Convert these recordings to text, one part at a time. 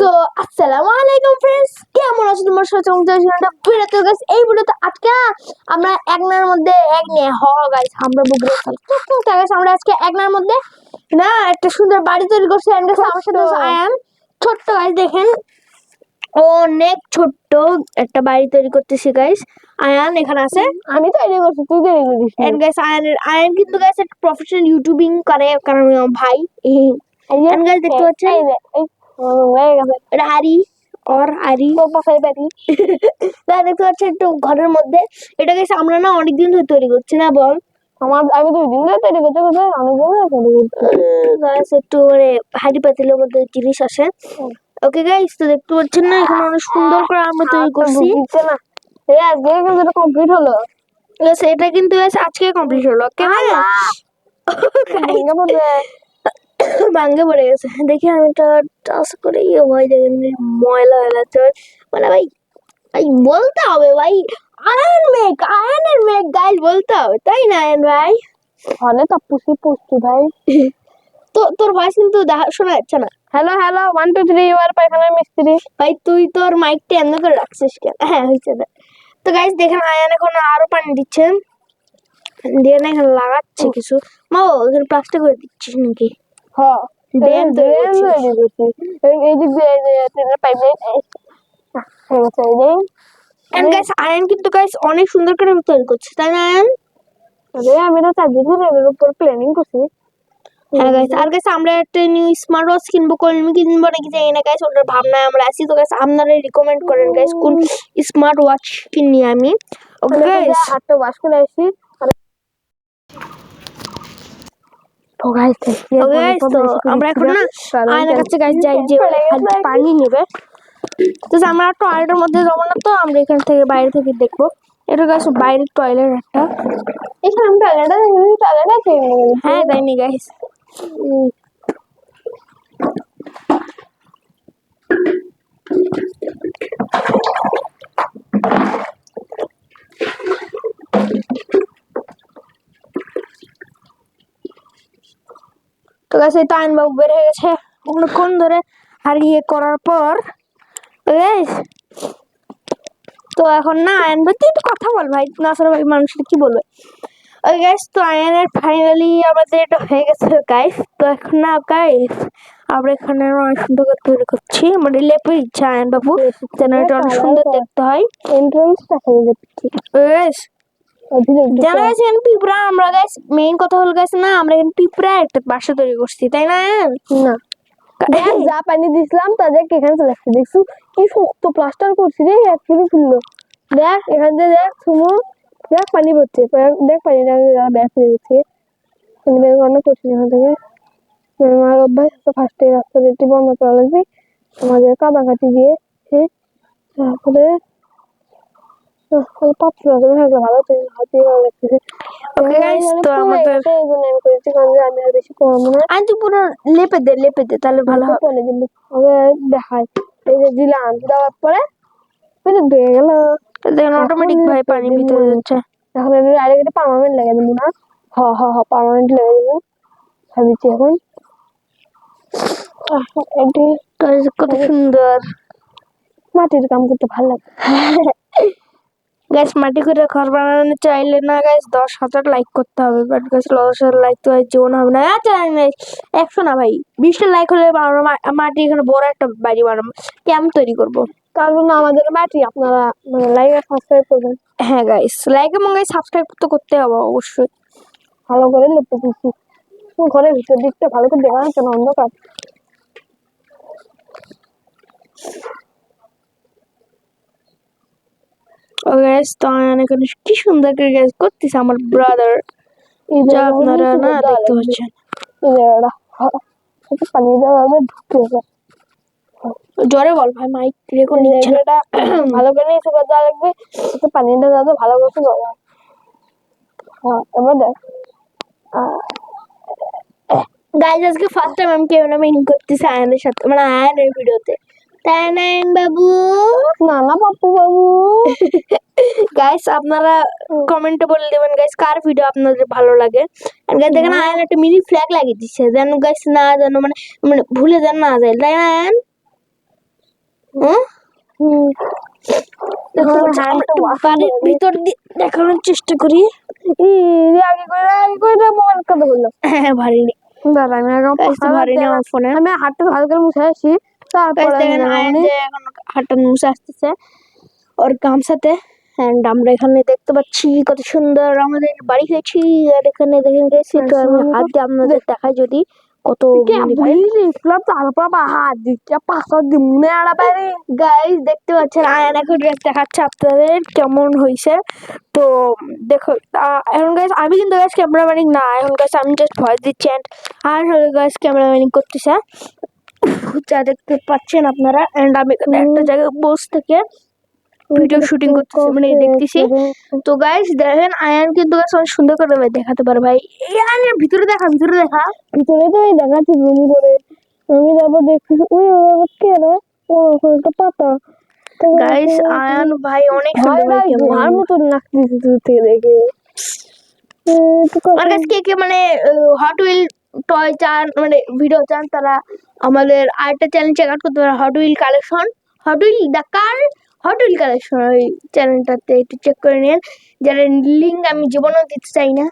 So আসসালামু আলাইকুম friends কেমন আছো তোমার? সাথে গাইস এই ভিডিওতে আমরা একনার মধ্যে এক নিয়ে হ গাইস আমরা গাইস আমরা আজকে একনার মধ্যে না একটা সুন্দর বাড়ি তৈরি করছি। এন্ড গাইস আমার সাথে ছোট্ট। গাইস দেখেন। অনেক ছোট্ট একটা বাড়ি তৈরি করতেছি গাইস আয়ান এখানে আছে। আমি তৈরি করছি তুই তৈরি করিস এন্ড গাইস আয়ান আয়ান কিন্তু গাইস একটা প্রফেশনাল ইউটিউবিং করে কারণ ভাই। And guys, দেখতে পাচ্ছেন? এটা আরি और আরি পাশাই বাড়ি। তা দেখতে পাচ্ছেন একটু ঘরের মধ্যে। এটা গেছে আমরা না অনেকদিন ধরে তৈরি করছি না বল? আমার আমি দুই দিন ধরে তৈরি করতে করতে অনেক দিন ধরে তৈরি করছি। একটু মানে হাড়ি পাতিলের মধ্যে জিনিস আছে ওকে গাইস তো দেখতে পাচ্ছেন না এখানে অনেক সুন্দর করে আমরা তৈরি করছি। না। এই আজকে কিন্তু এটা কমপ্লিট হলো। এটা কিন্তু আজকে কমপ্লিট হলো পড়বে। ভাঙ্গে পড়ে গেছে। দেখি আমি একটা টাচ করে ইয়ে ভয় দেখেন ময়লা হয়ে মানে ভাই ভাই বলতে হবে ভাই আয়ন মেঘ আয়নের মেঘ গাইল বলতে হবে তাই না আয়ন ভাই? ফলে তাপুসি পুষ্টি ভাই। তো তোর ভয়েস কিন্তু দেখা শোনা যাচ্ছে না। Hello hello one two three your পায়খানার মিস্ত্রি। ভাই তুই তোর মাইকটা এমন করে রাখছিস কেন? হ্যাঁ হয়েছে তো গাইস দেখেন আয়ান এখন আরও পানি দিচ্ছে দিয়ে না এখানে লাগাচ্ছে কিছু। মা এখানে প্লাস্টিক করে দিচ্ছিস নাকি? ড্রেন ড্রেন এই যে ট্রেনের এন্ড গাইস আয়ান কিন্তু গাইস অনেক সুন্দর করে তৈরি করছে তাই না আয়ান আরে আমি তো চারদিন ধরে এর উপর প্ল্যানিং করছি। হ্যাঁ গাইস আর গাইস আমরা একটা নিউ স্মার্ট ওয়াচ কিনবো কলমি কিনবো নাকি জানি না গাইস ওটার ভাবনায় আমরা আছি। তো গাইস আপনারা রিকমেন্ড করেন গাইস কোন স্মার্ট ওয়াচ কিনি আমি। ওকে গাইস হাতটা ওয়াশ করে আসি। তো গাইস ওকে গাইস তো আমরা এখন না আয়নার কাছে গাইস যাই যে পানি নেবে। তো আমরা টয়লেটের মধ্যে যাব না তো আমরা এখান থেকে বাইরে থেকে দেখব। এটা গাছ বাইরের টয়লেট একটা। এখানে আমি টয়লেটে টয়লেট টয়লেটে হ্যাঁ তাই নি গাইস তো গাছ এই তাইন বাবু বের হয়ে গেছে। অনেকক্ষণ ধরে হারিয়ে করার পর গাইস তো এখন না আয়ন ভাই তুই একটু কথা বল ভাই নাসার ভাই মানুষের কি বলবে? ওই গাইস তো আয়নের ফাইনালি আমাদের এটা হয়ে গেছে গাইস তো এখন না গাইস আমরা এখানে অনেক সুন্দর করে তৈরি করছি মানে লেপে দিচ্ছে আয়ন বাবু যেন এটা অনেক সুন্দর দেখতে হয়। এন্ট্রান্সটা হয়ে যাচ্ছে গাইস জানা গেছে এখানে পিঁপড়া আমরা গাইস মেইন কথা হলো গেছে না আমরা এখানে পিঁপড়া একটা বাসা তৈরি করছি তাই না না। দেখ যা পানি দিছিলাম তা দেখ এখানে চলে আসছে। দেখছু কি শক্ত প্লাস্টার করছি রে এক ফুলি ফুললো। দেখ এখান থেকে দেখ সুমু দেখ পানি পড়ছে। দেখ পানিটা ব্যাগ হয়ে গেছে পানি বের করানো কঠিন এখান থেকে। আমার অভ্যাস তো ফার্স্টে রাস্তা যেটি বন্ধ করা লাগবে। আমাদের কাদাকাটি দিয়ে তারপরে ভালো তো তো আমাদের- আমি আমি তুই পুরো লেপে দে লেপে দে তাহলে ভালো হবে। দেখাই এই যে দিলাম দেওয়ার পরে ওই যে গেল। দেখেন অটোমেটিক ভাবে পানি ভিতরে যাচ্ছে। এখন এর আরেকটা পার্মানেন্ট লাগিয়ে দেবো না? হ হ হ পার্মানেন্ট লাগিয়ে দেবো। ভাবিছি এখন। এটি কত সুন্দর। মাটির কাম করতে ভালো লাগে। গ্যাস মাটি করে ঘর বানানো চাইলে না গ্যাস দশ হাজার লাইক করতে হবে বাট গ্যাস দশ হাজার লাইক তো জীবন হবে না। আচ্ছা একশো না ভাই বিশটা লাইক হলে আমরা মাটি এখানে বড় একটা বাড়ি বানাবো। ক্যাম্প তৈরি করব? কারণ আমাদের মাটি আপনারা মানে লাইক আর সাবস্ক্রাইব করবেন। হ্যাঁ গাইস লাইক এবং গাইস সাবস্ক্রাইব তো করতে হবে অবশ্যই। ভালো করে লেপে দিচ্ছি। ঘরের ভিতর দিকটা ভালো করে দেখা যাচ্ছে না অন্ধকার? ও গ্যাস তো এখানে কি সুন্দর করে গ্যাস করতেছে আমার ব্রাদার যা আপনারা না দেখতে পাচ্ছেন। পানি দেওয়া ঢুকে যায় জোরে বল ভাই মাইক রেকর্ড নিচ্ছে না। ভালো করে সুগার দেওয়া লাগবে পানিটা যাতে ভালো করে সুগার হয় এবার দেখ। গাইজ আজকে ফার্স্ট টাইম আমি ক্যামেরা মেইন করতেছি আয়নের সাথে মানে আয়নের ভিডিওতে তাই বাবু না না পাপ্পু বাবু গাইস আপনারা কমেন্টে বলে দেবেন গাইস কার ভিডিও আপনাদের ভালো লাগে? আর গাইস দেখেন আয়ন একটা মিনি ফ্ল্যাগ লাগিয়ে দিচ্ছে যেন গাইস না যেন মানে মানে ভুলে যেন না যায়। তাই না আয়ন করে দিই। ভিতর দিয়ে দেখানোর চেষ্টা করি। আগে করে আগে করে মোবাইল কথা বলল। হ্যাঁ দাঁড়া আমি আগে Guys, তো ভারী নেই আমার ফোনে আমি হাতটা ভালো করে মুছে আসি। তারপরে দেখেন আয়ান যে এখন হাঁটা মুছে আসতেছে ওর গামছাতে। অ্যান্ড আমরা এখানে দেখতে পাচ্ছি কত সুন্দর আমাদের বাড়ি হয়েছি। আর এখানে দেখেন গেছি তো আমি হাত দিয়ে আপনাদের দেখাই যদি কত তারপর হাত দিচ্ছে মেয়ারা বাইরে গাইস দেখতে পাচ্ছেন আয়ান এখন ড্রেস দেখাচ্ছে আপনাদের কেমন হয়েছে। তো দেখো এখন গাইস আমি কিন্তু গাইস ক্যামেরাম্যানিং না। এখন গাইস আমি জাস্ট ভয়েস দিচ্ছি। And আর হলো গাইস ক্যামেরাম্যানিং করতেছে। যা দেখতে পাচ্ছেন আপনারা এন্ড আমি এখানে একটা জায়গায় বসে থেকে ভিডিও শুটিং করতেছি মানে দেখতেছি। তো গাইস দেখেন আয়ান কিন্তু গাছ অনেক সুন্দর করে ভাই দেখাতে পারে ভাই। এই আয়ানের ভিতরে দেখা ভিতরে দেখা। ভিতরে তো এই দেখাচ্ছি রুমি করে। আমি তারপর দেখতেছি ওই ওই কে ও একটা পাতা। গাইস আয়ান ভাই অনেক সুন্দর ভাই ঘোড়ার মতন লাগতেছে দূর থেকে দেখে। আমার কাছে কে কে মানে হট হুইল টয় চান মানে ভিডিও চান তারা আমাদের আরেকটা চ্যানেল চেক আউট করতে পারে hot wheel collection hot wheel car hot wheel collection ওই চ্যানেলটাতে একটু চেক করে নিন। যার লিঙ্ক আমি জীবনেও দিতে চাই না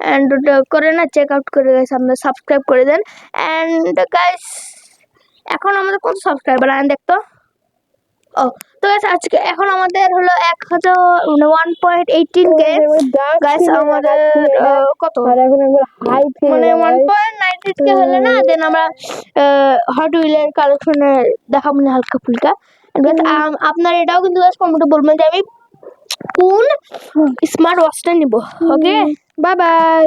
অ্যান্ড ওটা করে না চেক আউট করে গেছে আপনারা সাবস্ক্রাইব করে দেন। অ্যান্ড গাইস এখন আমাদের কত সাবস্ক্রাইবার আন দেখতো? ও তো guys, আজকে এখন আমাদের হলো এক হাজার ওয়ান পয়েন্ট এইটিন গাইস আমাদের কত? আর এখন একবার হাই মানে ওয়ান পয়েন্ট নাইনটিন কে হলে না দেন আমরা হট হুইলের কালেকশনের দেখাবো না হালকা ফুলকা। আম- আপনার এটাও কিন্তু কমেন্টে বলবেন যে আমি কোন স্মার্ট ওয়াচটা নিব। Okay bye bye